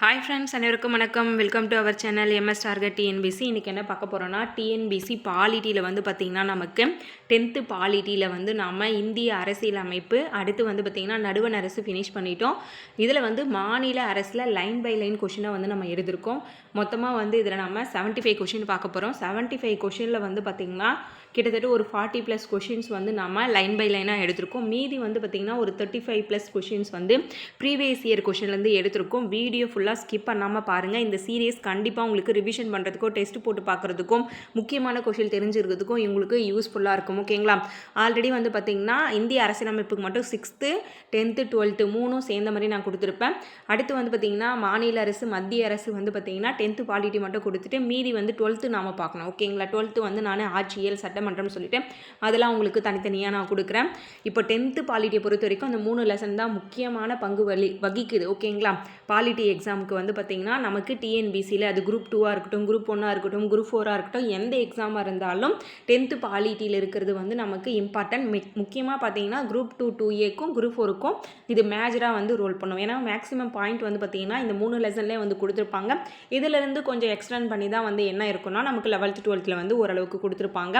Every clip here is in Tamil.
ஹாய் ஃப்ரெண்ட்ஸ் அனைவருக்கும் வணக்கம். Welcome to our channel MS target TNPSC இன்றைக்கி என்ன பார்க்க போகிறோன்னா டிஎன்பிசி பாலிட்டியில் வந்து பார்த்திங்கன்னா நமக்கு டென்த்து பாலிட்டியில் வந்து நாம் இந்திய அரசியல் அமைப்பு அடுத்து வந்து பார்த்திங்கன்னா நடுவண் அரசு ஃபினிஷ் பண்ணிட்டோம். இதில் வந்து மாநில அரசில் லைன் பை லைன் கொஷினை வந்து நம்ம எழுதியிருக்கோம் மொத்தமாக வந்து இதில் நம்ம 75 ஃபைவ் கொஷின் பார்க்க போகிறோம் 75 ஃபைவ் கொஷினில் வந்து பார்த்திங்கன்னா கிட்டத்தட்ட ஒரு ஃபார்ட்டி ப்ளஸ் கொஷின்ஸ் வந்து நம்ம லைன் பை லைனாக எடுத்திருக்கோம். மீதி வந்து பார்த்திங்கன்னா ஒரு தேர்ட்டி ஃபைவ் ப்ளஸ் கொஷின்ஸ் வந்து ப்ரீவியஸ் இயர் கொஷின்லேருந்து எடுத்திருக்கோம். வீடியோ ஃபுல்லாக ஸ்கிப் பண்ணாமல் பாருங்கள் இந்த சீரியஸ் கண்டிப்பாக உங்களுக்கு ரிவிஷன் பண்ணுறதுக்கோ டெஸ்ட் போட்டு பார்க்குறதுக்கும் முக்கியமான கொஷின் தெரிஞ்சிருக்கிறதுக்கும் உங்களுக்கு யூஸ்ஃபுல்லாக இருக்கும். ஓகேங்களா ஆல்ரெடி வந்து பார்த்திங்கன்னா இந்திய அரசியலமைப்புக்கு மட்டும் சிக்ஸ்த்து டென்த்து டுவெல்த்து மூணும் சேர்ந்த மாதிரி நான் கொடுத்துருப்பேன். அடுத்து வந்து பார்த்திங்கன்னா மாநில அரசு மத்திய அரசு வந்து பார்த்திங்கன்னா டென்த்து குவாலிட்டி மட்டும் கொடுத்துட்டு மீதி வந்து டுவெல்த்து நாம் பார்க்கணும் ஓகேங்களா டுவெல்த்து வந்து நான் ஆட்சியல் சட்டமன்றம்னு சொல்லிட்டு அதெல்லாம் உங்களுக்கு தனித்தனியாக நான் கொடுக்குறேன். இப்போ டென்த்து பாலிட்டியை பொறுத்த வரைக்கும் அந்த மூணு லெசன் தான் முக்கியமான பங்கு வலி வகிக்குது ஓகேங்களா? பாலிட்டி எக்ஸாமுக்கு வந்து பார்த்திங்கன்னா நமக்கு டிஎன்பிசியில் அது குரூப் டூவாக இருக்கட்டும் குரூப் ஒன்னாக இருக்கட்டும் குரூப் ஃபோராக இருக்கட்டும் எந்த எக்ஸாமாக இருந்தாலும் டென்த்து பாலிட்டியில் இருக்கிறது வந்து நமக்கு இம்பார்ட்டன்ட் முக்கியமாக பார்த்தீங்கன்னா குரூப் டூ டூ ஏக்கும் குரூப் ஃபோருக்கும் இது மேஜராக வந்து ரோல் பண்ணும். ஏன்னா மேக்ஸிமம் பாயிண்ட் வந்து பார்த்திங்கன்னா இந்த மூணு லெசன்லேயே வந்து கொடுத்துருப்பாங்க. இதிலிருந்து கொஞ்சம் எக்ஸ்டெண்ட் பண்ணி தான் வந்து என்ன இருக்குன்னா நமக்கு லெவல்த்து டுவெல்த்தில் வந்து ஓரளவுக்கு கொடுத்துருப்பாங்க.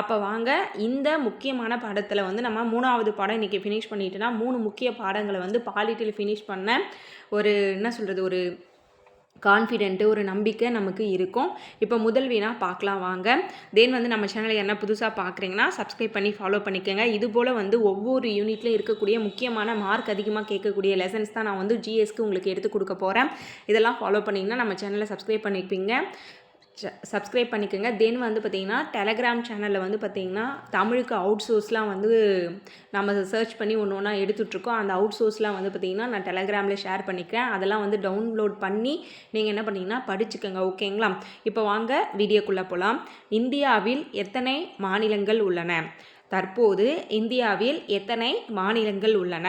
அப்போ வாங்க இந்த முக்கியமான பாடத்தில் வந்து நம்ம மூணாவது பாடம் இன்றைக்கி ஃபினிஷ் பண்ணிட்டோன்னா மூணு முக்கிய பாடங்களை வந்து பாலிட்டியில் ஃபினிஷ் பண்ண ஒரு என்ன சொல்கிறது ஒரு கான்ஃபிடென்ட்டு ஒரு நம்பிக்கை நமக்கு இருக்கும். இப்போ முதல் வீணாக பார்க்கலாம் வாங்க. தென் வந்து நம்ம சேனலை என்ன புதுசாக பார்க்குறீங்கன்னா சப்ஸ்கிரைப் பண்ணி ஃபாலோ பண்ணிக்கோங்க. இது போல் வந்து ஒவ்வொரு யூனிட்லையும் இருக்கக்கூடிய முக்கியமான மார்க் அதிகமாக கேட்கக்கூடிய லெசன்ஸ் தான் நான் வந்து ஜிஎஸ்க்கு உங்களுக்கு எடுத்து கொடுக்க போகிறேன் இதெல்லாம் ஃபாலோ பண்ணிங்கன்னா நம்ம சேனலை சப்ஸ்கிரைப் பண்ணிப்பீங்க சப்ஸ்கிரைப் பண்ணிக்கோங்க. தென் வந்து பார்த்திங்கன்னா டெலகிராம் சேனலில் வந்து பார்த்திங்கன்னா தமிழுக்கு அவுட் சோர்ஸ்லாம் வந்து நம்ம சர்ச் பண்ணி ஒன்று ஒன்றா எடுத்துட்ருக்கோம். அந்த அவுட் சோர்ஸ்லாம் வந்து பார்த்திங்கன்னா நான் டெலகிராமில் ஷேர் பண்ணிக்கிறேன். அதெல்லாம் வந்து டவுன்லோட் பண்ணி நீங்கள் என்ன பண்ணிங்கன்னா படிச்சுக்கோங்க. ஓகேங்களா இப்போ வாங்க வீடியோக்குள்ளே போகலாம் இந்தியாவில் எத்தனை மாநிலங்கள் உள்ளன? தற்போது இந்தியாவில் எத்தனை மாநிலங்கள் உள்ளன?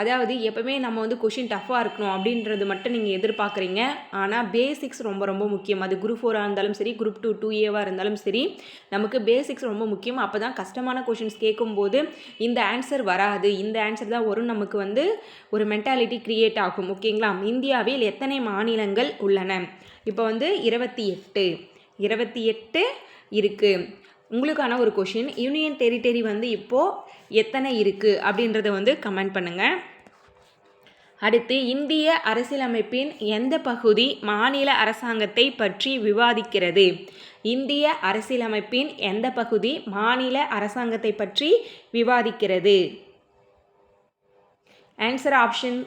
அதாவது எப்பவுமே நம்ம வந்து கொஷின் டஃப்பாக இருக்கணும் அப்படின்றது மட்டும் நீங்கள் எதிர்பார்க்குறீங்க. ஆனால் பேசிக்ஸ் ரொம்ப ரொம்ப முக்கியம். அது குரூப் ஃபோராக இருந்தாலும் சரி குரூப் டூ டூ ஏவாக இருந்தாலும் சரி நமக்கு பேசிக்ஸ் ரொம்ப முக்கியம். அப்போ தான் கஷ்டமான கொஷின்ஸ் கேட்கும்போது இந்த ஆன்சர் வராது. இந்த ஆன்சர் தான் வரும். நமக்கு வந்து ஒரு மென்டாலிட்டி க்ரியேட் ஆகும். ஓகேங்களா? இந்தியாவில் எத்தனை மாநிலங்கள் உள்ளன? இப்போ வந்து இருபத்தி எட்டு. இருபத்தி எட்டு இருக்குது உங்களுக்கான ஒரு கொஷின் யூனியன் டெரிட்டரி வந்து இப்போது எத்தனை இருக்குது அப்படின்றத வந்து கமெண்ட் பண்ணுங்கள் அடுத்து இந்திய அரசியலமைப்பின் எந்த பகுதி மாநில அரசாங்கத்தை பற்றி விவாதிக்கிறது? இந்திய அரசியலமைப்பின் எந்த பகுதி மாநில அரசாங்கத்தை பற்றி விவாதிக்கிறது? Answer option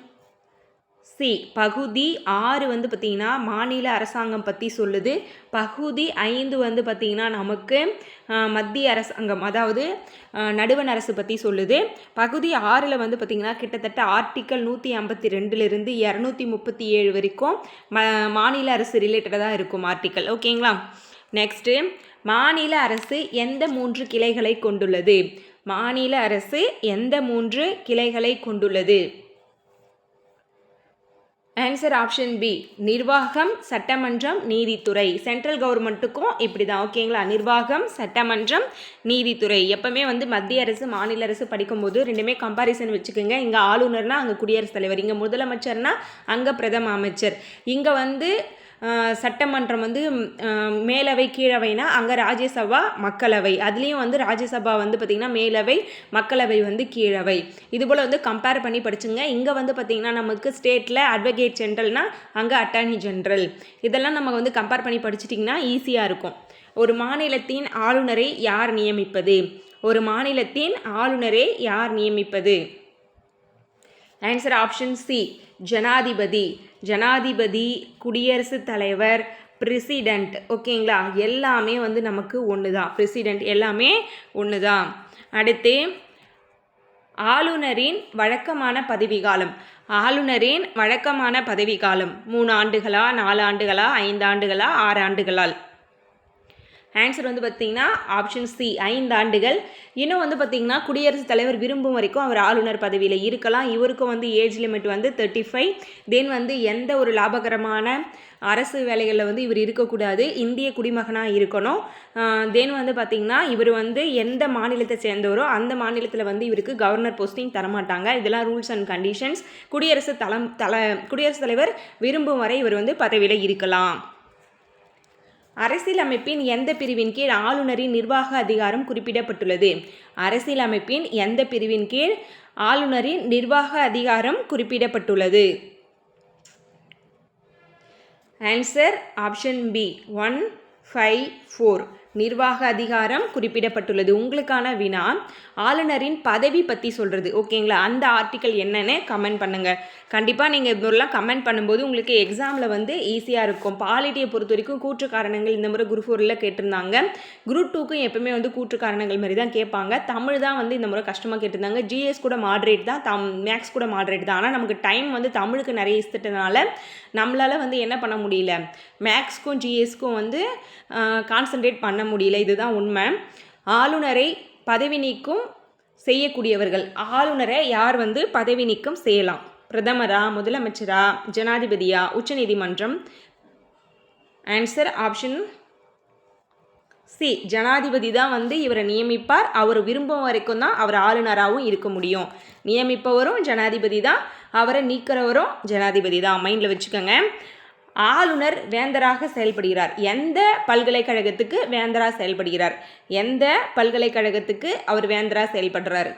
C. பகுதி ஆறு வந்து பார்த்திங்கன்னா மாநில அரசாங்கம் பற்றி சொல்லுது. பகுதி ஐந்து வந்து பார்த்திங்கன்னா நமக்கு மத்திய அரசாங்கம் அதாவது நடுவண் அரசு பற்றி சொல்லுது. பகுதி ஆறில் வந்து பார்த்திங்கன்னா கிட்டத்தட்ட ஆர்டிக்கல் நூற்றி ஐம்பத்தி ரெண்டுலேருந்து இரநூத்தி முப்பத்தி ஏழு வரைக்கும் ம மாநில அரசு ரிலேட்டடாக தான் இருக்கும் ஆர்டிக்கல் ஓகேங்களா? நெக்ஸ்ட்டு மாநில அரசு எந்த மூன்று கிளைகளை கொண்டுள்ளது? மாநில அரசு எந்த மூன்று கிளைகளை கொண்டுள்ளது? ஆன்சர் ஆப்ஷன் பி நிர்வாகம் சட்டமன்றம் நீதித்துறை. சென்ட்ரல் கவர்மெண்ட்டுக்கும் இப்படி தான் ஓகேங்களா? நிர்வாகம் சட்டமன்றம் நீதித்துறை. எப்போவுமே வந்து மத்திய அரசு மாநில அரசு படிக்கும்போது ரெண்டுமே கம்பாரிசன் வச்சுக்கோங்க. இங்கே ஆளுநர்னா அங்கே குடியரசுத் தலைவர். இங்கே முதலமைச்சர்னா அங்கே பிரதம அமைச்சர். இங்கே வந்து சட்டமன்றம் வந்து மேலவை கீழவைனா அங்கே ராஜ்யசபா மக்களவை. அதுலேயும் வந்து ராஜ்யசபா வந்து பார்த்திங்கன்னா மேலவை மக்களவை வந்து கீழவை. இது போல் வந்து கம்பேர் பண்ணி படிச்சுங்க. இங்கே வந்து பார்த்திங்கன்னா நமக்கு ஸ்டேட்டில் அட்வொகேட் ஜென்ரல்னால் அங்கே அட்டார்னி ஜென்ரல் இதெல்லாம் நம்ம வந்து கம்பேர் பண்ணி படிச்சிட்டிங்கன்னா ஈஸியாக இருக்கும். ஒரு மாநிலத்தின் ஆளுநரை யார் நியமிப்பது? ஒரு மாநிலத்தின் ஆளுநரை யார் நியமிப்பது? ஆன்சர் ஆப்ஷன் சி ஜனாதிபதி. ஜனாதிபதி குடியரசுத் தலைவர் பிரசிடெண்ட் ஓகேங்களா எல்லாமே வந்து நமக்கு ஒன்று தான் பிரசிடெண்ட் எல்லாமே ஒன்று தான் அடுத்து ஆளுநரின் வழக்கமான பதவிக்காலம். ஆளுநரின் வழக்கமான பதவிக்காலம். மூணு ஆண்டுகளா? நாலு ஆண்டுகளா? ஐந்து ஆண்டுகளா? ஆறு ஆண்டுகளால். ஆன்சர் வந்து பார்த்தீங்கன்னா ஆப்ஷன் சி ஐந்து ஆண்டுகள். இன்னும் வந்து பார்த்தீங்கன்னா குடியரசுத் தலைவர் விரும்பும் வரைக்கும் அவர் ஆளுநர் பதவியில் இருக்கலாம். இவருக்கும் வந்து ஏஜ் லிமிட் வந்து தேர்ட்டி ஃபைவ் தென் வந்து எந்த ஒரு லாபகரமான அரசு வேலைகளில் வந்து இவர் இருக்கக்கூடாது. இந்திய குடிமகனாக இருக்கணும். தென் வந்து பார்த்திங்கன்னா இவர் வந்து எந்த மாநிலத்தை சேர்ந்தவரோ அந்த மாநிலத்தில் வந்து இவருக்கு கவர்னர் போஸ்டிங் தரமாட்டாங்க. இதெல்லாம் ரூல்ஸ் அண்ட் கண்டிஷன்ஸ் குடியரசு தலம் தல குடியரசுத் தலைவர் விரும்பும் வரை இவர் வந்து பதவியில் இருக்கலாம். அரசியலமைப்பின் எந்த பிரிவின் கீழ் ஆளுநரின் நிர்வாக அதிகாரம் குறிப்பிடப்பட்டுள்ளது? அரசியலமைப்பின் எந்த பிரிவின் கீழ் ஆளுநரின் நிர்வாக அதிகாரம் குறிப்பிடப்பட்டுள்ளது? Answer option B one five four நிர்வாக அதிகாரம் குறிப்பிடப்பட்டுள்ளது. உங்களுக்கான வினா. ஆளுநரின் பதவி பற்றி சொல்கிறது ஓகேங்களா அந்த ஆர்டிக்கல் என்னன்னு கமெண்ட் பண்ணுங்கள் கண்டிப்பாக நீங்கள் இதுமாதிரிலாம் கமெண்ட் பண்ணும்போது உங்களுக்கு எக்ஸாமில் வந்து ஈஸியாக இருக்கும். பாலிட்டியை பொறுத்த வரைக்கும் கூற்று காரணங்கள் இந்த முறை குரூப் ஃபோரில் கேட்டிருந்தாங்க. குரூப் டூக்கும் எப்பவுமே வந்து கூற்று காரணங்கள் மாதிரி தான் கேட்பாங்க. தமிழ் தான் வந்து இந்த முறை கஷ்டமாக கேட்டிருந்தாங்க. ஜிஎஸ் கூட மாட்ரேட் தான். தம் மேக்ஸ் கூட மாட்ரேட் தான். ஆனால் நமக்கு டைம் வந்து தமிழுக்கு நிறைய இஸ்திட்டனால நம்மளால் வந்து என்ன பண்ண முடியல. மேக்ஸ்க்கும் ஜிஎஸ்க்கும் வந்து கான்சன்ட்ரேட் பண்ண முடியல. இதுதான் உண்மை. ஆளுநரை பதவி நீக்கம் செய்யக்கூடியவர்கள். ஆளுநரை யார் வந்து பதவி நீக்கம் செய்யலாம்? பிரதமரா முதலமைச்சரா ஜனாதிபதியா உச்சநீதிமன்றம்? ஆன்சர் ஆப்ஷன் சி ஜனாதிபதி தான் வந்து இவரை நியமிப்பார். அவர் விரும்பும் வரைக்கும் தான் அவர் ஆளுநராகவும் இருக்க முடியும். நியமிப்பவரும் ஜனாதிபதி தான். அவரை நீக்கிறவரும் ஜனாதிபதி தான். மைண்டில் வச்சுக்கோங்க. ஆளுநர் வேந்தராக செயல்படுகிறார். எந்த பல்கலைக்கழகத்துக்கு வேந்தராக செயல்படுகிறார்? எந்த பல்கலைக்கழகத்துக்கு அவர் வேந்தராக செயல்படுறார்?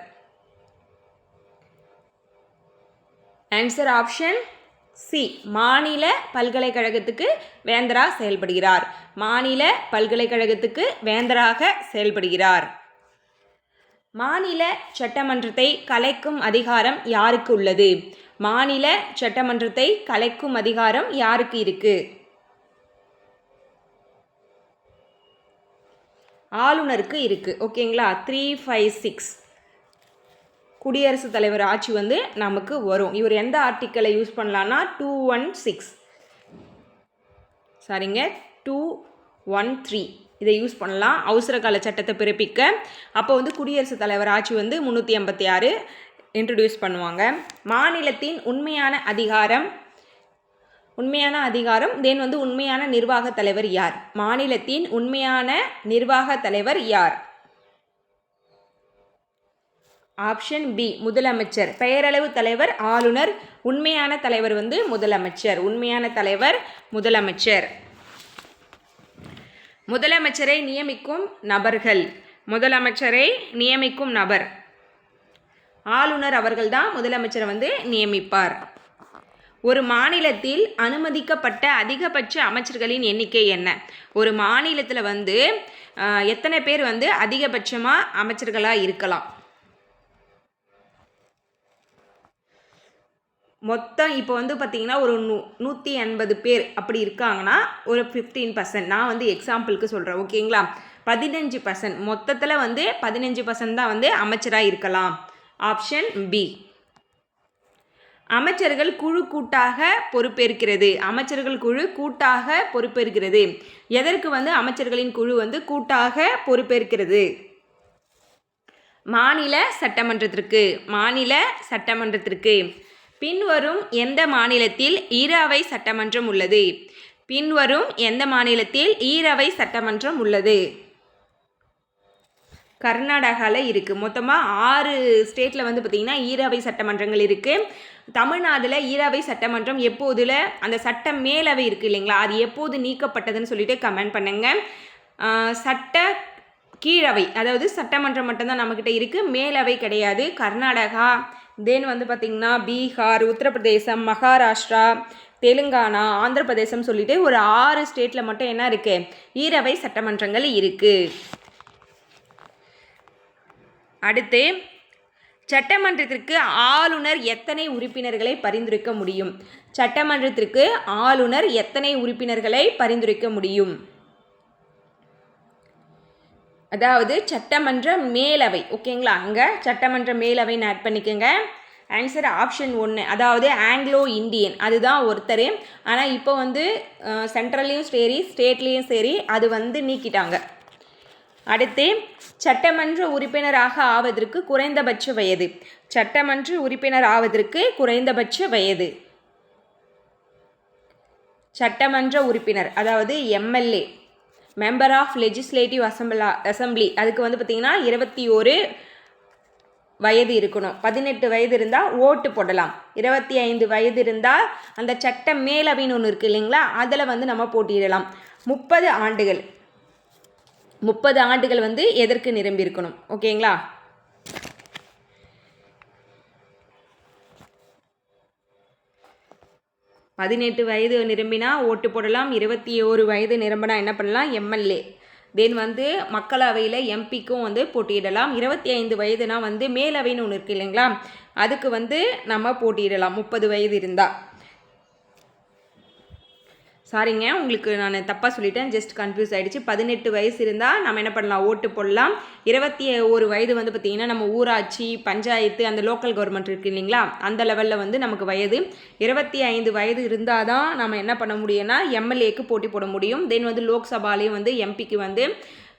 ஆன்சர் ஆப்ஷன் சி மாநில பல்கலைக்கழகத்துக்கு வேந்தராக செயல்படுகிறார். மாநில பல்கலைக்கழகத்துக்கு வேந்தராக செயல்படுகிறார். மாநில சட்டமன்றத்தை கலைக்கும் அதிகாரம் யாருக்கு உள்ளது? மாநில சட்டமன்றத்தை கலைக்கும் அதிகாரம் யாருக்கு இருக்கு? ஆளுநருக்கு இருக்கு. ஓகேங்களா? த்ரீ ஃபைவ் சிக்ஸ் குடியரசுத் தலைவர் ஆட்சி வந்து நமக்கு வரும். இவர் எந்த ஆர்டிக்கலை யூஸ் பண்ணலான்னா டூ ஒன் சிக்ஸ் சரிங்க. டூ ஒன் த்ரீ இதை யூஸ் பண்ணலாம். அவசர கால சட்டத்தை பிறப்பிக்க. அப்போ வந்து குடியரசுத் தலைவர் ஆட்சி வந்து முந்நூற்றி ஐம்பத்தி ஆறு. இன்ட்ரடியூஸ் பண்ணுவாங்க. மாநிலத்தின் உண்மையான அதிகாரம் உண்மையான அதிகாரம் தென் வந்து உண்மையான நிர்வாக தலைவர் யார்? மாநிலத்தின் உண்மையான நிர்வாக தலைவர் யார்? ஆப்ஷன் பி முதலமைச்சர். பெயரளவு தலைவர் ஆளுநர் உண்மையான தலைவர் வந்து முதலமைச்சர். உண்மையான தலைவர் முதலமைச்சர். முதலமைச்சரை நியமிக்கும் நபர்கள். முதலமைச்சரை நியமிக்கும் நபர். ஆளுநர் அவர்கள்தான் முதலமைச்சரை வந்து நியமிப்பார். ஒரு மாநிலத்தில் அனுமதிக்கப்பட்ட அதிகபட்ச அமைச்சர்களின் எண்ணிக்கை என்ன? ஒரு மாநிலத்தில் வந்து ஆஹ், எத்தனை பேர் வந்து அதிகபட்சமாக அமைச்சர்களாக இருக்கலாம்? மொத்தம் இப்போ வந்து பார்த்தீங்கன்னா ஒரு நூ நூற்றி எண்பது பேர் அப்படி இருக்காங்கன்னா ஒரு ஃபிஃப்டீன் பர்சன்ட் நான் வந்து எக்ஸாம்பிளுக்கு சொல்கிறேன் ஓகேங்களா பதினஞ்சு பர்சன்ட் மொத்தத்தில் வந்து பதினஞ்சு பர்சன்ட் தான் வந்து அமைச்சராக இருக்கலாம். ஆப்ஷன் பி அமைச்சர்கள் குழு கூட்டாக பொறுப்பேற்கிறது. அமைச்சர்கள் குழு கூட்டாக பொறுப்பேற்கிறது. எதற்கு வந்து அமைச்சர்களின் குழு வந்து கூட்டாக பொறுப்பேற்கிறது? மாநில சட்டமன்றத்திற்கு மாநில சட்டமன்றத்திற்கு. பின்வரும் எந்த மாநிலத்தில் ஈரவை சட்டமன்றம் உள்ளது? பின்வரும் எந்த மாநிலத்தில் ஈரவை சட்டமன்றம் உள்ளது? கர்நாடகாவில் இருக்குது மொத்தமாக ஆறு ஸ்டேட்டில் வந்து பார்த்திங்கன்னா ஈரவை சட்டமன்றங்கள் இருக்குது தமிழ்நாட்டில் ஈரவை சட்டமன்றம் எப்போதில் அந்த சட்ட மேலவை இருக்குது இல்லைங்களா? அது எப்போது நீக்கப்பட்டதுன்னு சொல்லிட்டு கமெண்ட் பண்ணுங்கள் சட்ட கீழவை அதாவது சட்டமன்றம் மட்டும்தான் நம்மக்கிட்ட இருக்குது மேலவை கிடையாது. கர்நாடகா தென் வந்து பார்த்திங்கன்னா பீகார் உத்தரப்பிரதேசம் மகாராஷ்டிரா தெலுங்கானா ஆந்திர பிரதேசம் சொல்லிட்டு ஒரு ஆறு ஸ்டேட்டில் மட்டும் என்ன இருக்குது ஈரவை சட்டமன்றங்கள் இருக்குது அடுத்து சட்டமன்றத்திற்கு ஆளுநர் எத்தனை உறுப்பினர்களை பரிந்துரைக்க முடியும்? சட்டமன்றத்திற்கு ஆளுநர் எத்தனை உறுப்பினர்களை பரிந்துரைக்க முடியும்? அதாவது சட்டமன்ற மேலவை. ஓகேங்களா? அங்கே சட்டமன்ற மேலவைன்னு ஆட் பண்ணிக்கோங்க. ஆன்சர் ஆப்ஷன் ஒன்று அதாவது ஆங்கிலோ இந்தியன் அதுதான் ஒருத்தர். ஆனால் இப்போ வந்து சென்ட்ரல்லையும் சரி ஸ்டேட்லேயும் சரி அது வந்து நீக்கிட்டாங்க. அடுத்து சட்டமன்ற உறுப்பினராக ஆவதற்கு குறைந்தபட்ச வயது. சட்டமன்ற உறுப்பினர் ஆவதற்கு குறைந்தபட்ச வயது. சட்டமன்ற உறுப்பினர் அதாவது MLA member of legislative அசம்பிளா assembly அதுக்கு வந்து பார்த்திங்கன்னா இருபத்தி ஒரு வயது இருக்கணும். பதினெட்டு வயது இருந்தால் ஓட்டு போடலாம். இருபத்தி ஐந்து வயது இருந்தால் அந்த சட்ட மேலவைன்னு ஒன்று இருக்குது இல்லைங்களா? அதில் வந்து நம்ம போட்டியிடலாம். முப்பது ஆண்டுகள். முப்பது ஆண்டுகள் வந்து எதற்கு நிரம்பியிருக்கணும்? ஓகேங்களா? பதினெட்டு வயது நிரம்பினா ஓட்டு போடலாம் இருபத்தி ஒரு வயது நிரம்பினா என்ன பண்ணலாம்? எம்எல்ஏ. தென் வந்து மக்களவையில் எம்பிக்கும் வந்து போட்டியிடலாம். இருபத்தி ஐந்து வயதுனா வந்து மேலவைன்னு ஒன்று இருக்குது இல்லைங்களா? அதுக்கு வந்து நம்ம போட்டியிடலாம். முப்பது வயது இருந்தால் சாரிங்க உங்களுக்கு நான் தப்பாக சொல்லிட்டேன். ஜஸ்ட் கன்ஃபியூஸ் ஆகிடுச்சு பதினெட்டு வயசு இருந்தால் நம்ம என்ன பண்ணலாம்? ஓட்டு போடலாம். இருபத்தி ஒரு வயது வந்து பார்த்திங்கன்னா நம்ம ஊராட்சி பஞ்சாயத்து அந்த லோக்கல் கவர்மெண்ட் இருக்குது இல்லைங்களா? அந்த லெவலில் வந்து நமக்கு வயது. இருபத்தி ஐந்து வயது இருந்தால் தான் நம்ம என்ன பண்ண முடியும்னா எம்எல்ஏக்கு போட்டி போட முடியும். தென் வந்து லோக்சபாலையும் வந்து எம்பிக்கு வந்து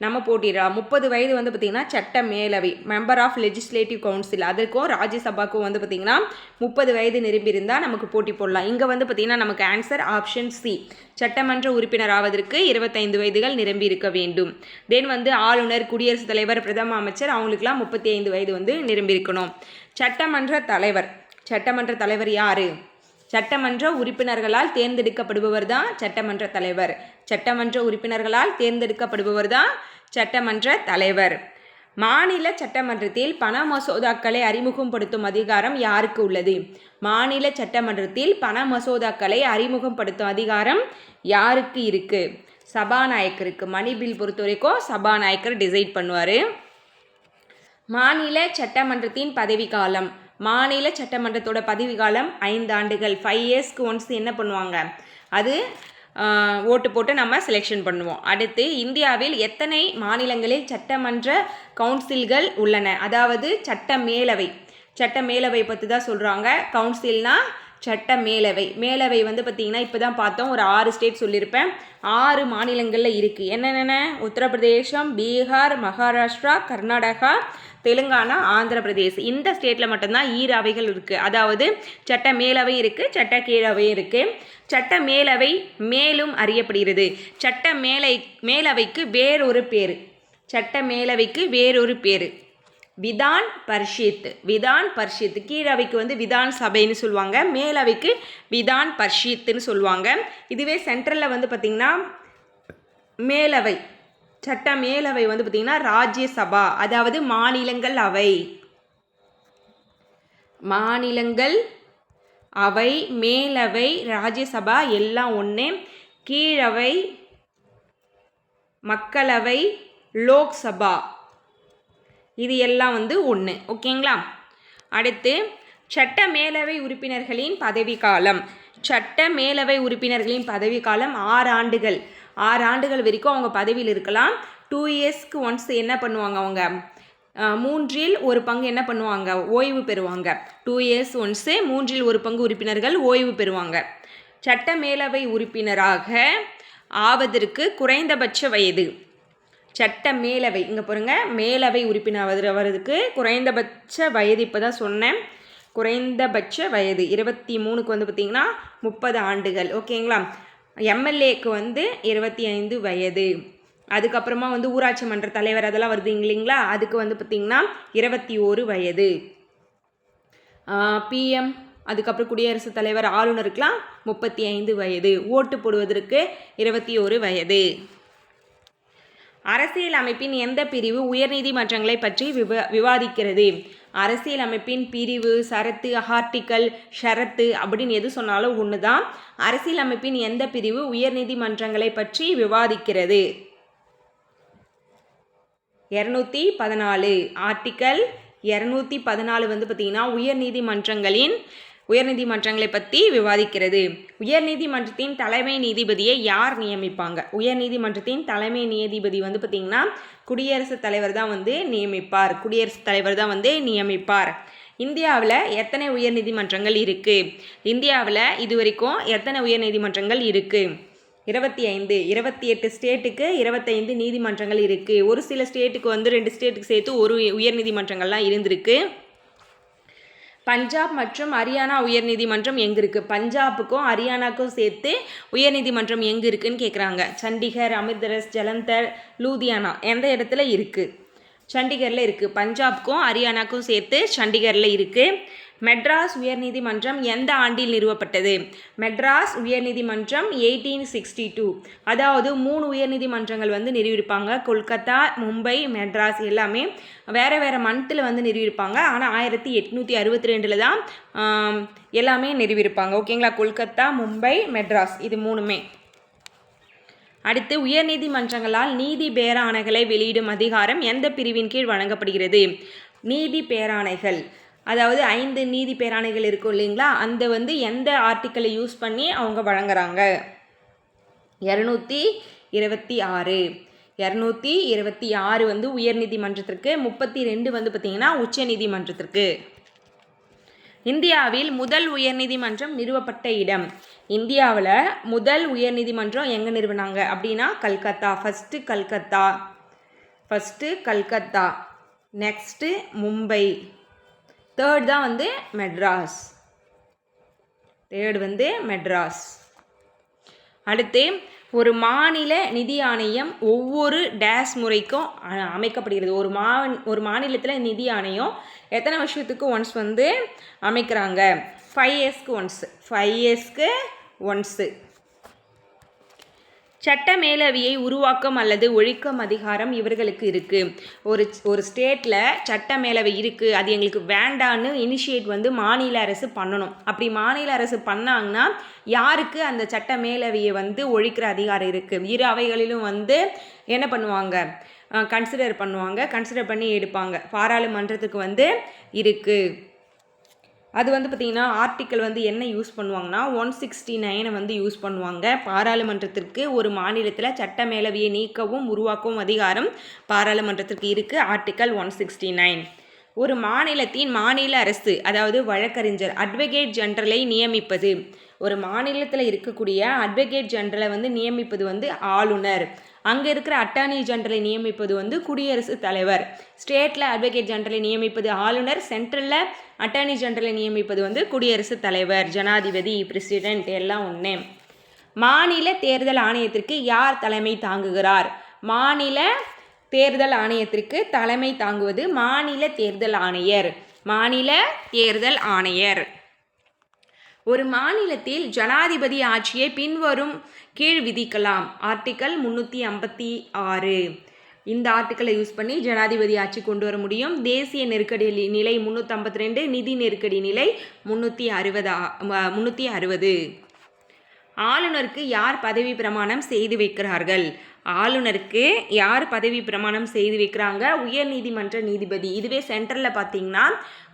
நம்ம போட்டிடலாம் முப்பது வயது வந்து பார்த்திங்கன்னா சட்ட மேலவை மெம்பர் ஆஃப் லெஜிஸ்லேட்டிவ் கவுன்சில் அதற்கும் ராஜ்யசபாக்கும் வந்து பார்த்திங்கன்னா முப்பது வயது நிரம்பியிருந்தால் நமக்கு போட்டி போடலாம். இங்கே வந்து பார்த்திங்கன்னா நமக்கு ஆன்சர் ஆப்ஷன் சி சட்டமன்ற உறுப்பினர் ஆவதற்கு இருபத்தைந்து வயதுகள் நிரம்பி இருக்க வேண்டும். தென் வந்து ஆளுநர் குடியரசுத் தலைவர் பிரதம அமைச்சர் அவங்களுக்குலாம் முப்பத்தி ஐந்து வயது வந்து நிரம்பியிருக்கணும் சட்டமன்ற தலைவர். சட்டமன்ற தலைவர் யார்? சட்டமன்ற உறுப்பினர்களால் தேர்ந்தெடுக்கப்படுபவர் தான் சட்டமன்ற தலைவர். சட்டமன்ற உறுப்பினர்களால் தேர்ந்தெடுக்கப்படுபவர் தான் சட்டமன்ற தலைவர். மாநில சட்டமன்றத்தில் பண மசோதாக்களை அறிமுகப்படுத்தும் அதிகாரம் யாருக்கு உள்ளது? மாநில சட்டமன்றத்தில் பண மசோதாக்களை அறிமுகப்படுத்தும் அதிகாரம் யாருக்கு இருக்கு? சபாநாயக்கருக்கு மணி பில் பொறுத்த வரைக்கும் சபாநாயக்கர் டிசைட் பண்ணுவார். மாநில சட்டமன்றத்தின் பதவிக்காலம். மாநில சட்டமன்றத்தோட பதவிக்காலம் ஐந்து ஆண்டுகள். ஃபைவ் இயர்ஸ்க்கு ஒன்ஸ் என்ன பண்ணுவாங்க? அது ஓட்டு போட்டு நம்ம செலெக்ஷன் பண்ணுவோம். அடுத்து இந்தியாவில் எத்தனை மாநிலங்களில் சட்டமன்ற கவுன்சில்கள் உள்ளன? அதாவது சட்ட மேலவை சட்ட மேலவை பற்றி தான் சொல்கிறாங்க கவுன்சில்னால் சட்ட மேலவை மேலவை வந்து பார்த்திங்கன்னா இப்போ தான் பார்த்தோம். ஒரு ஆறு ஸ்டேட் சொல்லியிருப்பேன். ஆறு மாநிலங்களில் இருக்குது என்னென்ன உத்தரப்பிரதேசம் பீகார் மகாராஷ்டிரா கர்நாடகா தெலுங்கானா ஆந்திர பிரதேஷ் இந்த ஸ்டேட்டில் மட்டும்தான் ஈரவைகள் இருக்குது அதாவது சட்ட மேலவை இருக்குது சட்ட கீழவை இருக்குது சட்ட மேலவை மேலும் அறியப்படுகிறது. சட்ட மேலை மேலவைக்கு வேறொரு பேர். சட்ட மேலவைக்கு வேறொரு பேர். விதான் பர்ஷித். விதான் பர்ஷித். கீழவைக்கு வந்து விதான் சபைன்னு சொல்லுவாங்க. மேலவைக்கு விதான் பர்ஷித்துன்னு சொல்லுவாங்க. இதுவே சென்ட்ரலில் வந்து பார்த்திங்கன்னா மேலவை. சட்ட மேலவை வந்து பார்த்திங்கன்னா ராஜ்யசபா அதாவது மாநிலங்கள் அவை. மாநிலங்கள் அவை மேலவை ராஜ்யசபா எல்லாம் ஒன்று கீழவை மக்களவை லோக்சபா. இது எல்லாம் வந்து ஒன்று ஓகேங்களா? அடுத்து சட்ட மேலவை உறுப்பினர்களின் பதவிக்காலம் சட்ட மேலவை உறுப்பினர்களின் பதவிக்காலம் ஆறு ஆண்டுகள். ஆறு ஆண்டுகள் வரைக்கும் அவங்க பதவியில் இருக்கலாம். டூ இயர்ஸ்க்கு ஒன்ஸ் என்ன பண்ணுவாங்க அவங்க? மூன்றில் ஒரு பங்கு என்ன பண்ணுவாங்க? ஓய்வு பெறுவாங்க. டூ இயர்ஸ் ஒன்ஸு மூன்றில் ஒரு பங்கு உறுப்பினர்கள் ஓய்வு பெறுவாங்க. சட்ட மேலவை உறுப்பினராக ஆவதற்கு குறைந்தபட்ச வயது. சட்ட மேலவை இங்கே பாருங்க. மேலவை உறுப்பினர் அவருக்கு குறைந்தபட்ச வயது இப்போ தான் சொன்னேன். குறைந்தபட்ச வயது இருபத்தி மூணுக்கு வந்து பார்த்திங்கன்னா முப்பது ஆண்டுகள். ஓகேங்களா எம்எல்ஏக்கு வந்து இருபத்தி ஐந்து வயது. அதுக்கப்புறமா வந்து ஊராட்சி மன்ற தலைவர் அதெல்லாம் வருது இல்லைங்களா? அதுக்கு வந்து பார்த்திங்கன்னா இருபத்தி ஓரு வயது. பிஎம் அதுக்கப்புறம் குடியரசுத் தலைவர் ஆளுநருக்கெலாம் முப்பத்தி ஐந்து வயது. ஓட்டு போடுவதற்கு இருபத்தி ஒரு வயது. அரசியல் அமைப்பின் எந்த பிரிவு உயர்நீதிமன்றங்களை பற்றி விவ விவாதிக்கிறது? அரசியலமைப்பின் பிரிவு சரத்து ஆர்டிக்கல் ஷரத்து அப்படின்னு எது சொன்னாலும் ஒன்று தான் அரசியலமைப்பின் எந்த பிரிவு உயர்நீதிமன்றங்களை பற்றி விவாதிக்கிறது? இரநூத்தி பதினாலு. ஆர்டிக்கல் இரநூத்தி பதினாலு வந்து பார்த்திங்கன்னா உயர்நீதிமன்றங்களின் உயர்நீதிமன்றங்களை பற்றி விவாதிக்கிறது. உயர்நீதிமன்றத்தின் தலைமை நீதிபதியை யார் நியமிப்பாங்க? உயர்நீதிமன்றத்தின் தலைமை நீதிபதி வந்து பார்த்திங்கன்னா குடியரசுத் தலைவர் தான் வந்து நியமிப்பார். குடியரசுத் தலைவர் தான் வந்து நியமிப்பார். இந்தியாவில் எத்தனை உயர்நீதிமன்றங்கள் இருக்குது இந்தியாவில் இது வரைக்கும் எத்தனை உயர்நீதிமன்றங்கள் இருக்குது இருபத்தி ஐந்து இருபத்தி எட்டு ஸ்டேட்டுக்கு இருபத்தைந்து நீதிமன்றங்கள் இருக்குது ஒரு சில ஸ்டேட்டுக்கு வந்து ரெண்டு ஸ்டேட்டுக்கு சேர்த்து ஒரு உயர்நீதிமன்றங்கள்லாம் இருந்திருக்கு. பஞ்சாப் மற்றும் ஹரியானா உயர்நீதிமன்றம் எங்கே இருக்குது பஞ்சாபுக்கும் ஹரியானாக்கும் சேர்த்து உயர்நீதிமன்றம் எங்கே இருக்குன்னு கேட்குறாங்க சண்டிகர் அமிர்தரஸ் ஜலந்தர் லூதியானா எந்த இடத்துல இருக்குது சண்டிகரில் இருக்குது பஞ்சாப்க்கும் ஹரியானாக்கும் சேர்த்து சண்டிகரில் இருக்குது மெட்ராஸ் உயர்நீதிமன்றம் எந்த ஆண்டில் நிறுவப்பட்டது? மெட்ராஸ் உயர்நீதிமன்றம் எயிட்டீன் சிக்ஸ்டி டூ அதாவது மூணு உயர்நீதிமன்றங்கள் வந்து நிறுவியிருப்பாங்க கொல்கத்தா மும்பை மெட்ராஸ் எல்லாமே வேறு வேறு மந்த்தில் வந்து நிறுவியிருப்பாங்க ஆனால் ஆயிரத்தி எட்நூற்றி அறுபத்தி ரெண்டில் தான் எல்லாமே நிறுவியிருப்பாங்க ஓகேங்களா? கொல்கத்தா மும்பை மெட்ராஸ் இது மூணுமே. அடுத்து உயர்நீதிமன்றங்களால் நீதி பேராணைகளை வெளியிடும் அதிகாரம் எந்த பிரிவின் கீழ் வழங்கப்படுகிறது? நீதி பேராணைகள். அதாவது ஐந்து நீதி பேராணைகள் இருக்கும் இல்லைங்களா? அந்த வந்து எந்த ஆர்டிக்கலை யூஸ் பண்ணி அவங்க வழங்குறாங்க? இரநூத்தி இருபத்தி ஆறு. இரநூத்தி இருபத்தி ஆறு வந்து உயர்நீதிமன்றத்திற்கு முப்பத்தி ரெண்டு வந்து பார்த்திங்கன்னா உச்சநீதிமன்றத்திற்கு இந்தியாவில் முதல் உயர்நீதிமன்றம் நிறுவப்பட்ட இடம். இந்தியாவில் முதல் உயர்நீதிமன்றம் எங்கே நிறுவனாங்க? அப்படின்னா Calcutta. First Calcutta. First Calcutta. Next Mumbai. Third தான் வந்து மெட்ராஸ் தேர்ட் வந்து மெட்ராஸ் அடுத்து ஒரு மாநில நிதி ஆணையம் ஒவ்வொரு டேஸ் முறைக்கும் அமைக்கப்படுகிறது. ஒரு மா ஒரு மாநிலத்தில் நிதி ஆணையம் எத்தனை வருஷத்துக்கு ஒன்ஸ் வந்து அமைக்கிறாங்க? ஃபைவ் இயர்ஸ்க்கு ஒன்ஸு ஃபைவ் இயர்ஸ்க்கு ஒன்ஸு சட்ட மேலவையை உருவாக்கம் அல்லது ஒழிக்கும் அதிகாரம் இவர்களுக்கு இருக்குது ஒரு ஒரு ஸ்டேட்டில் சட்ட மேலவை இருக்குது அது எங்களுக்கு வேண்டான்னு இனிஷியேட் வந்து மாநில அரசு பண்ணணும். அப்படி மாநில அரசு பண்ணாங்கன்னா யாருக்கு அந்த சட்ட மேலவையை வந்து ஒழிக்கிற அதிகாரம் இருக்குது இரு அவைகளிலும் வந்து என்ன பண்ணுவாங்க? கன்சிடர் பண்ணுவாங்க. கன்சிடர் பண்ணி எடுப்பாங்க. பாராளுமன்றத்துக்கு வந்து இருக்குது அது வந்து பார்த்திங்கன்னா ஆர்டிக்கல் வந்து என்ன யூஸ் பண்ணுவாங்கன்னா ஒன் சிக்ஸ்டி நைனை வந்து யூஸ் பண்ணுவாங்க. பாராளுமன்றத்திற்கு ஒரு மாநிலத்தில் சட்ட மேலவையை நீக்கவும் உருவாக்கவும் அதிகாரம் பாராளுமன்றத்திற்கு இருக்குது ஆர்டிக்கல் ஒன் சிக்ஸ்டி நைன் ஒரு மாநிலத்தின் மாநில அரசு அதாவது வழக்கறிஞர் அட்வொகேட் ஜெனரலை நியமிப்பது. ஒரு மாநிலத்தில் இருக்கக்கூடிய அட்வொகேட் ஜெனரலை வந்து நியமிப்பது வந்து ஆளுநர். அங்கே இருக்கிற அட்டார்னி ஜெனரலை நியமிப்பது வந்து குடியரசுத் தலைவர். ஸ்டேட்டில் அட்வொகேட் ஜெனரலை நியமிப்பது ஆளுநர் சென்ட்ரலில் அட்டார்னி ஜெனரலை நியமிப்பது வந்து குடியரசுத் தலைவர் ஜனாதிபதி பிரசிடென்ட் எல்லாம் ஒன்று மாநில தேர்தல் ஆணையத்திற்கு யார் தலைமை தாங்குகிறார்? மாநில தேர்தல் ஆணையத்திற்கு தலைமை தாங்குவது மாநில தேர்தல் ஆணையர். மாநில தேர்தல் ஆணையர். ஒரு மாநிலத்தில் ஜனாதிபதி ஆட்சியை பின்வரும் கீழ் விதிக்கலாம். ஆர்டிக்கல் முந்நூற்றி ஐம்பத்தி ஆறு. இந்த ஆர்டிக்கலை யூஸ் பண்ணி ஜனாதிபதி ஆட்சி கொண்டு வர முடியும். தேசிய நெருக்கடி நிலை முந்நூற்றம்பத்தி ரெண்டு நிதி நெருக்கடி நிலை முந்நூற்றி அறுபது முந்நூற்றி அறுபது. ஆளுநருக்கு யார் பதவி பிரமாணம் செய்து வைக்கிறார்கள்? ஆளுநருக்கு யார் பதவி பிரமாணம் செய்து வைக்கிறாங்க? உயர் நீதிமன்ற நீதிபதி. இதுவே சென்ட்ரலில் பார்த்தீங்கன்னா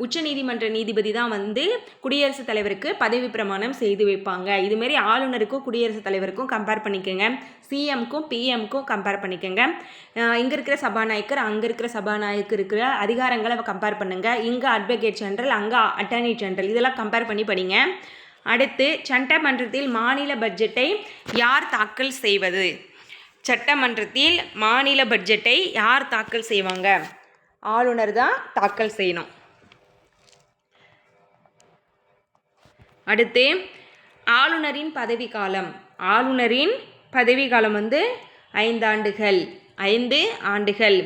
உச்சநீதிமன்ற நீதிபதி தான் வந்து குடியரசுத் தலைவருக்கு பதவி பிரமாணம் செய்து வைப்பாங்க. இதுமாரி ஆளுநருக்கும் குடியரசுத் தலைவருக்கும் கம்பேர் பண்ணிக்கோங்க. சிஎம்க்கும் பிஎம்க்கும் கம்பேர் பண்ணிக்கோங்க. இங்கே இருக்கிற சபாநாயகர் அங்கே இருக்கிற சபாநாயகர் இருக்கிற அதிகாரங்களை கம்பேர் பண்ணுங்கள் இங்கே அட்வொகேட் ஜென்ரல் அங்கே அட்டர்னி ஜென்ரல் இதெல்லாம் கம்பேர் பண்ணி படிங்க. அடுத்து சட்டமன்றத்தில் மாநில பட்ஜெட்டை யார் தாக்கல் செய்வது? சட்டமன்றத்தில் மாநில பட்ஜெட்டை யார் தாக்கல் செய்வாங்க? ஆளுநர் தான் தாக்கல் செய்யணும். அடுத்து ஆளுநரின் பதவிக்காலம் ஆளுநரின் பதவிக்காலம் வந்து ஐந்தாண்டுகள் ஐந்து ஆண்டுகள்.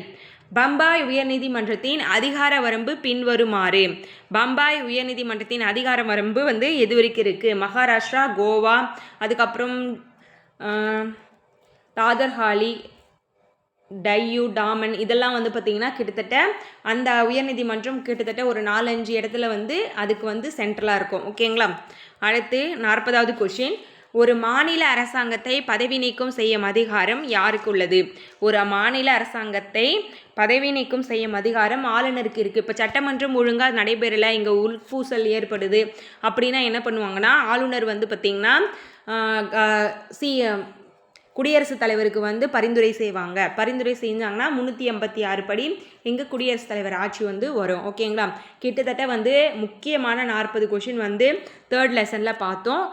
பம்பாய் உயர்நீதிமன்றத்தின் அதிகார வரம்பு பின்வருமாறு. பம்பாய் உயர்நீதிமன்றத்தின் அதிகார வரம்பு வந்து எது வரைக்கும் இருக்குது மகாராஷ்டிரா கோவா அதுக்கப்புறம் தாதர்ஹாலி டையூ டாமன் இதெல்லாம் வந்து பார்த்திங்கன்னா கிட்டத்தட்ட அந்த உயர்நீதிமன்றம் கிட்டத்தட்ட ஒரு நாலஞ்சு இடத்துல வந்து அதுக்கு வந்து சென்ட்ரலாக இருக்கும். ஓகேங்களா அடுத்து நாற்பதாவது கொஷின் ஒரு மாநில அரசாங்கத்தை பதவி நீக்கம் செய்யும் அதிகாரம் யாருக்கு உள்ளது? ஒரு மாநில அரசாங்கத்தை பதவி நீக்கம் செய்யும் அதிகாரம் ஆளுநருக்கு இருக்குது இப்போ சட்டமன்றம் ஒழுங்காக நடைபெறலை இங்கே உள்பூசல் ஏற்படுது. அப்படின்னா என்ன பண்ணுவாங்கன்னா ஆளுநர் வந்து பார்த்திங்கன்னா சி குடியரசுத் தலைவருக்கு வந்து பரிந்துரை செய்வாங்க. பரிந்துரை செஞ்சாங்கன்னா முந்நூற்றி எண்பத்தி ஆறு படி இங்கே குடியரசுத் தலைவர் ஆட்சி வந்து வரும். ஓகேங்களா? கிட்டத்தட்ட வந்து முக்கியமான நாற்பது கொஷின் வந்து தேர்ட் லெசனில் பார்த்தோம்.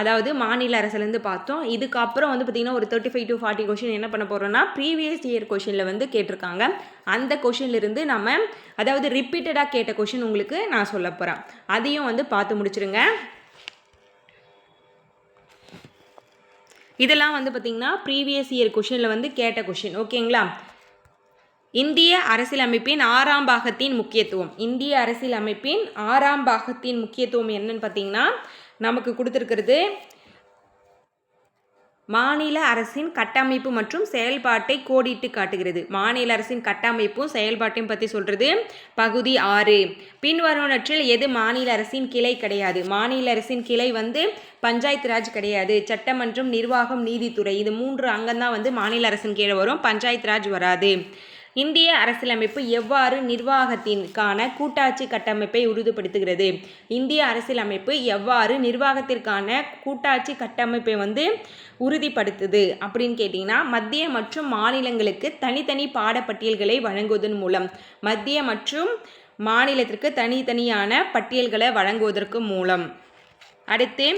அதாவது மாநில அரசுலேருந்து பார்த்தோம். இதுக்கப்புறம் வந்து பார்த்திங்கன்னா ஒரு thirty five to forty question என்ன பண்ண போகிறோம்னா ப்ரீவியஸ் இயர் கொஷினில் வந்து கேட்டிருக்காங்க. அந்த கொஷின்லேருந்து நம்ம அதாவது ரிப்பீட்டடாக கேட்ட கொஷின் உங்களுக்கு நான் சொல்ல போகிறேன் அதையும் வந்து பார்த்து முடிச்சிருங்க. இதெல்லாம் வந்து பார்த்திங்கன்னா ப்ரீவியஸ் இயர் கொஷினில் வந்து கேட்ட கொஷின் ஓகேங்களா? இந்திய அரசியலமைப்பின் ஆறாம் பாகத்தின் முக்கியத்துவம். இந்திய அரசியலமைப்பின் ஆறாம் பாகத்தின் முக்கியத்துவம் என்னன்னு பார்த்தீங்கன்னா நமக்கு கொடுத்துருக்கிறது. மாநில அரசின் கட்டமைப்பு மற்றும் செயல்பாட்டை கோடிட்டு காட்டுகிறது. மாநில அரசின் கட்டமைப்பும் செயல்பாட்டையும் பற்றி சொல்கிறது பகுதி ஆறு. பின்வருவனற்றில் எது மாநில அரசின் கிளை கிடையாது. மாநில அரசின் கிளை வந்து பஞ்சாயத்து ராஜ் கிடையாது. சட்டமன்றம் நிர்வாகம் நீதித்துறை இது மூன்று அங்கம்தான் வந்து மாநில அரசின் கீழே வரும். பஞ்சாயத்து ராஜ் வராது. இந்திய அரசியலமைப்பு எவ்வாறு நிர்வாகத்திற்கான கூட்டாட்சி கட்டமைப்பை உறுதிப்படுத்துகிறது? இந்திய அரசியலமைப்பு எவ்வாறு நிர்வாகத்திற்கான கூட்டாட்சி கட்டமைப்பை வந்து உறுதிப்படுத்துது அப்படின்னு கேட்டிங்கன்னா மத்திய மற்றும் மாநிலங்களுக்கு தனித்தனி பாடப்பட்டியல்களை வழங்குவதன் மூலம் மத்திய மற்றும் மாநிலத்திற்கு தனித்தனியான பட்டியல்களை வழங்குவதற்கு மூலம். அடுத்து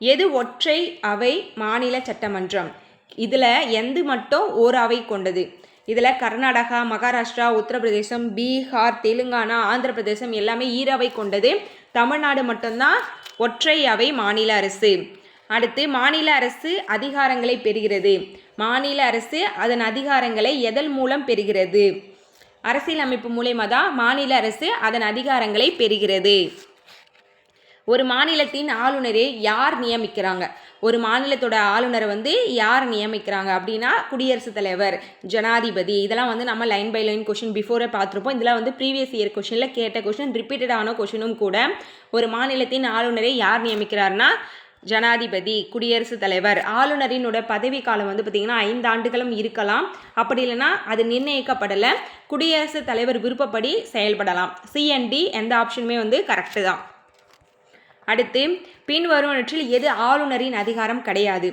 எது ஒற்றை அவை மாநில சட்டமன்றம்? இதில் எந்த மட்டும் ஓர் அவை கொண்டது? இதில் கர்நாடகா மகாராஷ்டிரா உத்தரப்பிரதேசம் பீகார் தெலுங்கானா ஆந்திர பிரதேசம் எல்லாமே ஈரவை கொண்டது. தமிழ்நாடு மட்டும்தான் ஒற்றை அவை மாநில அரசு. அடுத்து மாநில அரசு அதிகாரங்களை பெறுகிறது. மாநில அரசு அதன் அதிகாரங்களை எதன் மூலம் பெறுகிறது? அரசியலமைப்பு மூலயமா தான் மாநில அரசு அதன் அதிகாரங்களை பெறுகிறது. ஒரு மாநிலத்தின் ஆளுநரை யார் நியமிக்கிறாங்க? ஒரு மாநிலத்தோட ஆளுநரை வந்து யார் நியமிக்கிறாங்க அப்படின்னா குடியரசுத் தலைவர் ஜனாதிபதி. இதெல்லாம் வந்து நம்ம லைன் பை லைன் கொஷின் பிஃபோரே பார்த்துருப்போம். இதெல்லாம் வந்து ப்ரீவியஸ் இயர் கொஷினில் கேட்ட கொஷின் ரிப்பீட்டடான கொஷினும் கூட ஒரு மாநிலத்தின் ஆளுநரை யார் நியமிக்கிறார்னா ஜனாதிபதி குடியரசுத் தலைவர். ஆளுநரினோட பதவிக்காலம் காலம் வந்து பார்த்திங்கன்னா ஐந்து ஆண்டுகளும் இருக்கலாம். அப்படி இல்லைன்னா அது நிர்ணயிக்கப்படலை. குடியரசுத் தலைவர் விருப்பப்படி செயல்படலாம். சிஎன்டி எந்த ஆப்ஷனுமே வந்து கரெக்டு தான். அடுத்து பின்வருவனற்றில் எது ஆளுநரின் அதிகாரம் கிடையாது?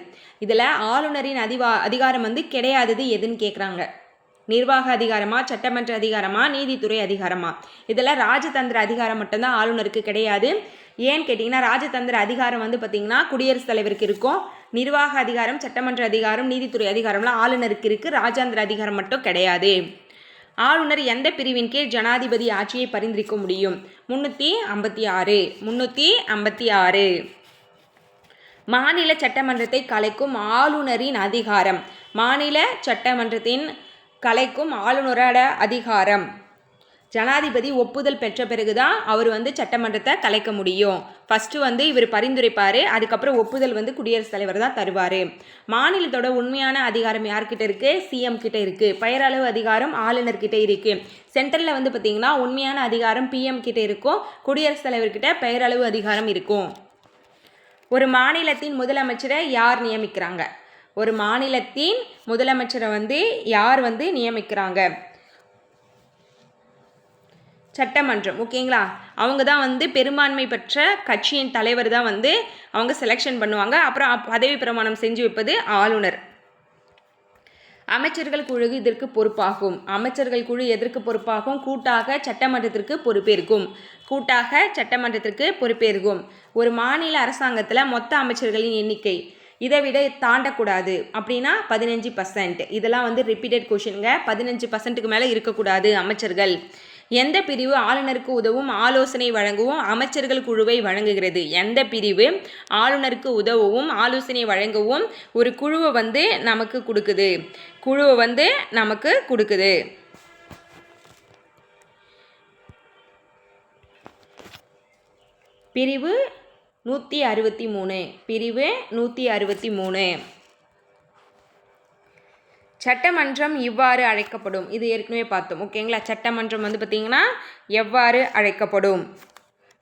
இதில் ஆளுநரின் அதிவா அதிகாரம் வந்து கிடையாதது எதுன்னு கேட்குறாங்க நிர்வாக அதிகாரமா சட்டமன்ற அதிகாரமா நீதித்துறை அதிகாரமா? இதில் ராஜதந்திர அதிகாரம் மட்டும்தான் ஆளுநருக்கு கிடையாது. ஏன்னு கேட்டிங்கன்னா ராஜதந்திர அதிகாரம் வந்து பார்த்திங்கன்னா குடியரசுத் தலைவருக்கு இருக்கும். நிர்வாக அதிகாரம் சட்டமன்ற அதிகாரம் நீதித்துறை அதிகாரம்லாம் ஆளுநருக்கு இருக்குது ராஜாந்திர அதிகாரம் மட்டும் கிடையாது. ஆளுநர் எந்த பிரிவின் கீழ் ஜனாதிபதி ஆட்சியை பரிந்துரைக்க முடியும்? முன்னூற்றி ஐம்பத்தி ஆறு. முன்னூற்றி ஐம்பத்தி ஆறு. மாநில சட்டமன்றத்தை கலைக்கும் ஆளுநரின் அதிகாரம். மாநில சட்டமன்றத்தின் கலைக்கும் ஆளுநரோட அதிகாரம். ஜனாதிபதி ஒப்புதல் பெற்ற பிறகு தான் அவர் வந்து சட்டமன்றத்தை கலைக்க முடியும். ஃபஸ்ட்டு வந்து இவர் பரிந்துரைப்பார் அதுக்கப்புறம் ஒப்புதல் வந்து குடியரசுத் தலைவர் தான் தருவார். மாநிலத்தோட உண்மையான அதிகாரம் யார்கிட்ட இருக்குது சிஎம் கிட்ட இருக்குது பெயரளவு அதிகாரம் ஆளுநர்கிட்ட இருக்குது சென்ட்ரலில் வந்து பார்த்திங்கன்னா உண்மையான அதிகாரம் பிஎம் கிட்ட இருக்கும். குடியரசுத் தலைவர்கிட்ட பெயரளவு அதிகாரம் இருக்கும். ஒரு மாநிலத்தின் முதலமைச்சரை யார் நியமிக்கிறாங்க? ஒரு மாநிலத்தின் முதலமைச்சரை வந்து யார் வந்து நியமிக்கிறாங்க? சட்டமன்றம் ஓகேங்களா? அவங்க தான் வந்து பெரும்பான்மை பெற்ற கட்சியின் தலைவர் தான் வந்து அவங்க செலெக்ஷன் பண்ணுவாங்க. அப்புறம் பதவி பிரமாணம் செஞ்சு வைப்பது ஆளுநர். அமைச்சர்கள் குழு இதற்கு பொறுப்பாகும். அமைச்சர்கள் குழு எதற்கு பொறுப்பாகும்? கூட்டாக சட்டமன்றத்திற்கு பொறுப்பேற்கும். கூட்டாக சட்டமன்றத்திற்கு பொறுப்பேற்கும். ஒரு மாநில அரசாங்கத்தில் மொத்த அமைச்சர்களின் எண்ணிக்கை. இதை விட தாண்டக்கூடாது. அப்படின்னா பதினஞ்சு பர்சன்ட் இதெல்லாம் வந்து ரிப்பீட்டட் கொஷினுங்க பதினஞ்சு பர்சன்ட்டுக்கு மேலே இருக்கக்கூடாது அமைச்சர்கள். எந்த பிரிவு ஆளுநருக்கு உதவும் ஆலோசனை வழங்கவும் அமைச்சர்கள் குழுவை வழங்குகிறது? எந்த பிரிவு ஆளுநருக்கு உதவவும் ஆலோசனை வழங்கவும் ஒரு குழுவை வந்து நமக்கு கொடுக்குது? குழுவை வந்து நமக்கு கொடுக்குது. பிரிவு நூற்றி அறுபத்தி மூணு. பிரிவு நூற்றி அறுபத்தி மூணு. சட்டமன்றம் இவ்வாறு அழைக்கப்படும். இது ஏற்கனவே பார்த்தோம். ஓகேங்களா சட்டமன்றம் வந்து பார்த்திங்கன்னா எவ்வாறு அழைக்கப்படும்?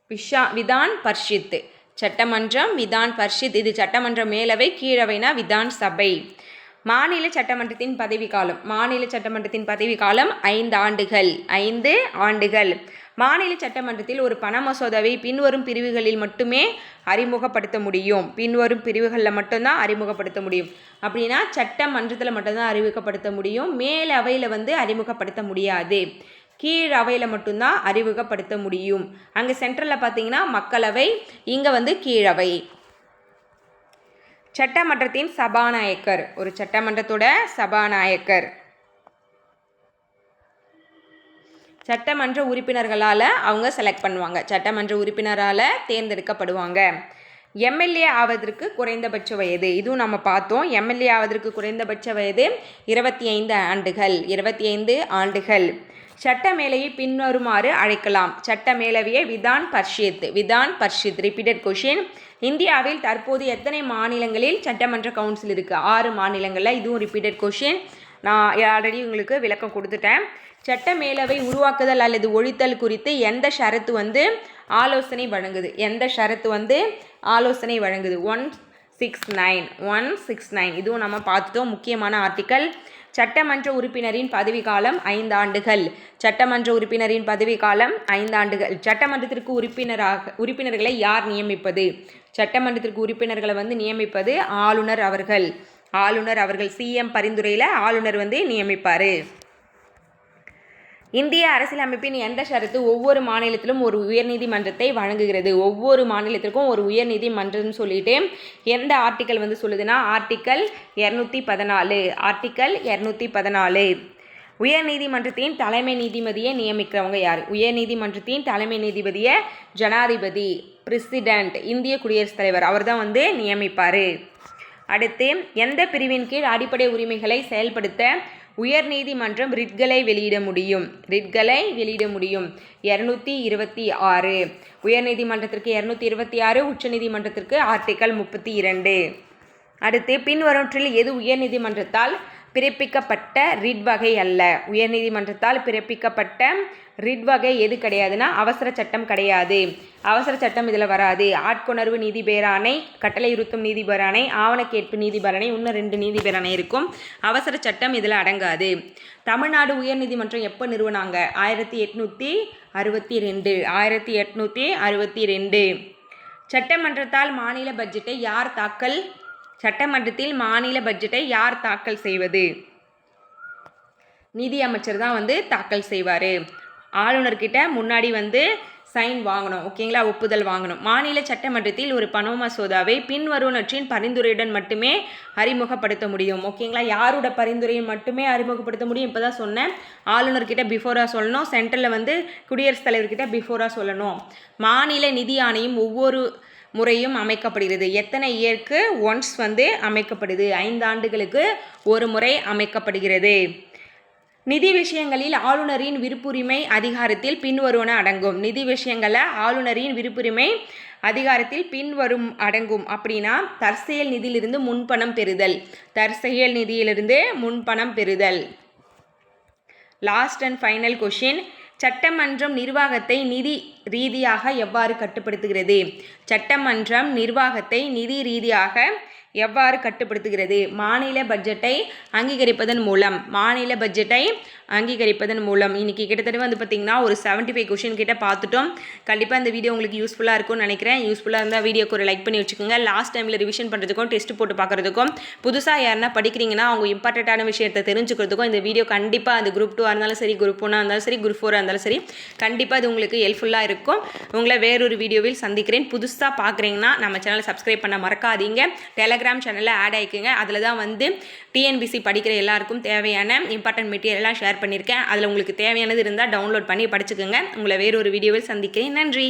விஷா விதான் பர்ஷித்து. சட்டமன்றம் விதான் பர்ஷித். இது சட்டமன்ற மேலவை கீழவைனா விதான் சபை. மாநில சட்டமன்றத்தின் பதவி காலம். மாநில சட்டமன்றத்தின் பதவி காலம் ஐந்து ஆண்டுகள். ஐந்து ஆண்டுகள். மாநில சட்டமன்றத்தில் ஒரு பண மசோதாவை பின்வரும் பிரிவுகளில் மட்டுமே அறிமுகப்படுத்த முடியும். பின்வரும் பிரிவுகளில் மட்டும்தான் அறிமுகப்படுத்த முடியும். அப்படின்னா சட்டமன்றத்தில் மட்டும்தான் அறிமுகப்படுத்த முடியும். மேல் அவையில் வந்து அறிமுகப்படுத்த முடியாது. கீழ் அவையில் மட்டும்தான் அறிமுகப்படுத்த முடியும். அங்கே சென்ட்ரலில் பார்த்தீங்கன்னா மக்களவை இங்கே வந்து கீழவை. சட்டமன்றத்தின் சபாநாயகர். ஒரு சட்டமன்றத்தோட சபாநாயகர். சட்டமன்ற உறுப்பினர்களால் அவங்க செலக்ட் பண்ணுவாங்க. சட்டமன்ற உறுப்பினரால் தேர்ந்தெடுக்கப்படுவாங்க. எம்எல்ஏ ஆவதற்கு குறைந்தபட்ச வயது. இதுவும் நம்ம பார்த்தோம். எம்எல்ஏ ஆவதற்கு குறைந்தபட்ச வயது இருபத்தி ஐந்து ஆண்டுகள். இருபத்தி ஐந்து ஆண்டுகள். சட்ட மேலையை பின்வருமாறு அழைக்கலாம். சட்ட மேலவையை விதான் பர்ஷித் விதான் பர்ஷித் ரிப்பீட்டட் கொஷின் இந்தியாவில் தற்போது எத்தனை மாநிலங்களில் சட்டமன்ற கவுன்சில் இருக்குது ஆறு மாநிலங்களில் இதுவும் ரிப்பீட்டட் கொஷின் நான் ஆல்ரெடி உங்களுக்கு விளக்கம் கொடுத்துட்டேன். சட்ட மேலவை உருவாக்குதல் அல்லது ஒழித்தல் குறித்து எந்த ஷரத்து வந்து ஆலோசனை வழங்குது? எந்த ஷரத்து வந்து ஆலோசனை வழங்குது? One six nine. One six nine. இதுவும் நம்ம பார்த்துட்டோம். முக்கியமான ஆர்டிக்கல். சட்டமன்ற உறுப்பினரின் பதவிக்காலம் ஐந்து ஆண்டுகள். சட்டமன்ற உறுப்பினரின் பதவிக்காலம் ஐந்தாண்டுகள் சட்டமன்றத்திற்கு உறுப்பினராக உறுப்பினர்களை யார் நியமிப்பது? சட்டமன்றத்திற்கு உறுப்பினர்களை வந்து நியமிப்பது ஆளுநர் அவர்கள். ஆளுநர் அவர்கள் சிஎம் பரிந்துரையில் ஆளுநர் வந்து நியமிப்பார். இந்திய அரசியலமைப்பின் எந்த ஷரத்து ஒவ்வொரு மாநிலத்திலும் ஒரு உயர்நீதிமன்றத்தை வழங்குகிறது? ஒவ்வொரு மாநிலத்திற்கும் ஒரு உயர்நீதிமன்றம்னு சொல்லிட்டு எந்த ஆர்டிக்கல் வந்து சொல்லுதுன்னா ஆர்டிக்கல் இரநூத்தி பதினாலு ஆர்டிக்கல் இரநூத்தி பதினாலு. உயர்நீதிமன்றத்தின் தலைமை நீதிபதியை நியமிக்கிறவங்க யார்? உயர்நீதிமன்றத்தின் தலைமை நீதிபதியை ஜனாதிபதி பிரசிடென்ட் இந்திய குடியரசுத் தலைவர் அவர் தான் வந்து நியமிப்பார். அடுத்து எந்த பிரிவின் கீழ் அடிப்படை உரிமைகளை செயல்படுத்த உயர்நீதிமன்றம் ரிட்களை வெளியிட முடியும். ரிட்களை வெளியிட முடியும். இரநூத்தி இருபத்தி ஆறு. உயர்நீதிமன்றத்திற்கு இரநூத்தி இருபத்தி ஆறு உச்சநீதிமன்றத்திற்கு ஆர்டிக்கல் முப்பத்தி இரண்டு. அடுத்து பின்வருவற்றில் எது உயர்நீதிமன்றத்தால் பிறப்பிக்கப்பட்ட ரிட் வகை அல்ல. உயர்நீதிமன்றத்தால் பிறப்பிக்கப்பட்ட ரிட் வகை எது கிடையாதுன்னா அவசர சட்டம் கிடையாது. அவசர சட்டம் இதில் வராது. ஆட்கொணர்வு நீதி பேராணை கட்டளை உறுத்தும் நீதி ஆவணக்கேட்பு நீதிபரணை இன்னும் ரெண்டு நீதிபேராணை இருக்கும். அவசர சட்டம் இதில் அடங்காது. தமிழ்நாடு உயர்நீதிமன்றம் எப்போ நிறுவனாங்க? ஆயிரத்தி எட்நூற்றி அறுபத்தி ரெண்டு. ஆயிரத்தி எட்நூற்றி அறுபத்தி ரெண்டு. சட்டமன்றத்தால் மாநில பட்ஜெட்டை யார் தாக்கல் சட்டமன்றத்தில் மாநில பட்ஜெட்டை யார் தாக்கல் செய்வது? நிதி அமைச்சர் தான் வந்து தாக்கல் செய்வார். ஆளுநர்கிட்ட முன்னாடி வந்து சைன் வாங்கணும். ஓகேங்களா? ஒப்புதல் வாங்கணும். மாநில சட்டமன்றத்தில் ஒரு பண மசோதாவை பின்வருவனற்றின் பரிந்துரையுடன் மட்டுமே அறிமுகப்படுத்த முடியும். ஓகேங்களா? யாரோட பரிந்துரையும் மட்டுமே அறிமுகப்படுத்த முடியும்? இப்போ தான் சொன்னேன் ஆளுநர்கிட்ட பிஃபோராக சொல்லணும். சென்ட்ரலில் வந்து குடியரசுத் தலைவர்கிட்ட பிஃபோராக சொல்லணும். மாநில நிதி ஆணையம் ஒவ்வொரு முறையும் அமைக்கப்படுகிறது. எத்தனை இயருக்கு ஒன்ஸ் வந்து அமைக்கப்படுது. ஐந்து ஆண்டுகளுக்கு ஒரு முறை அமைக்கப்படுகிறது. நிதி விஷயங்களில் ஆளுநரின் விருப்புரிமை அதிகாரத்தில் பின்வருவன அடங்கும். நிதி விஷயங்களில் ஆளுநரின் விருப்புரிமை அதிகாரத்தில் பின்வரும் அடங்கும். அப்படின்னா தற்செயல் நிதியிலிருந்து முன்பணம் பெறுதல். தற்செயல் நிதியிலிருந்து முன்பணம் பெறுதல். லாஸ்ட் அண்ட் ஃபைனல் கொஷின் சட்டமன்றம் நிர்வாகத்தை நிதி ரீதியாக எவ்வாறு கட்டுப்படுத்துகிறது? சட்டமன்றம் நிர்வாகத்தை நிதி ரீதியாக எவ்வாறு கட்டுப்படுத்துகிறது? மாநில பட்ஜெட்டை அங்கீகரிப்பதன் மூலம் மாநில பட்ஜெட்டை அங்கீகரிப்பதன் மூலம். இன்றைக்கி கிட்டத்தட்ட வந்து பார்த்திங்கன்னா ஒரு செவன்ட்டி ஃபைவ் கொஷின் கிட்ட பார்த்துட்டோம் கண்டிப்பாக இந்த வீடியோ உங்களுக்கு யூஸ்ஃபுல்லாக இருக்கும்னு நினைக்கிறேன். யூஸ்ஃபுல்லாக இருந்தால் வீடியோக்கு ஒரு லைக் பண்ணி வச்சுக்கோங்க. லாஸ்ட் டைமில் ரிவிஷன் பண்ணுறதுக்கும் டெஸ்ட் போட்டு பார்க்குறதுக்கும் புதுசாக யாருன்னா படிக்கிறீங்கன்னா அவங்க இம்பார்ட்டண்ட்டான விஷயத்தை தெரிஞ்சுக்கிறதுக்கும் இந்த வீடியோ கண்டிப்பாக அந்த குரூப் டூவாக இருந்தாலும் சரி குரூப் ஒன்னாக இருந்தாலும் சரி குரூப் ஃபோராக இருந்தாலும் சரி கண்டிப்பாக அது உங்களுக்கு ஹெல்ப்ஃபுல்லாக இருக்கும். உங்களை வேறொரு வீடியோவில் சந்திக்கிறேன். புதுசாக பார்க்குறீங்கன்னா நம்ம சேனலை சப்ஸ்கிரைப் பண்ண மறக்காதீங்க. டெலகிராம் சேனலில் ஆட் ஆகிக்குங்க அதில் தான் வந்து டிஎன்பிசி படிக்கிற எல்லாருக்கும் தேவையான இம்பார்ட்டன்ட் மெட்டீரியல்லாம் ஷேர் ஷேர் பண்ணியிருக்கேன். அதில் உங்களுக்கு தேவையானது இருந்தால் டவுன்லோட் பண்ணி படிச்சுக்கோங்க. உங்களை வேறொரு வீடியோவில் சந்திக்கிறேன். நன்றி.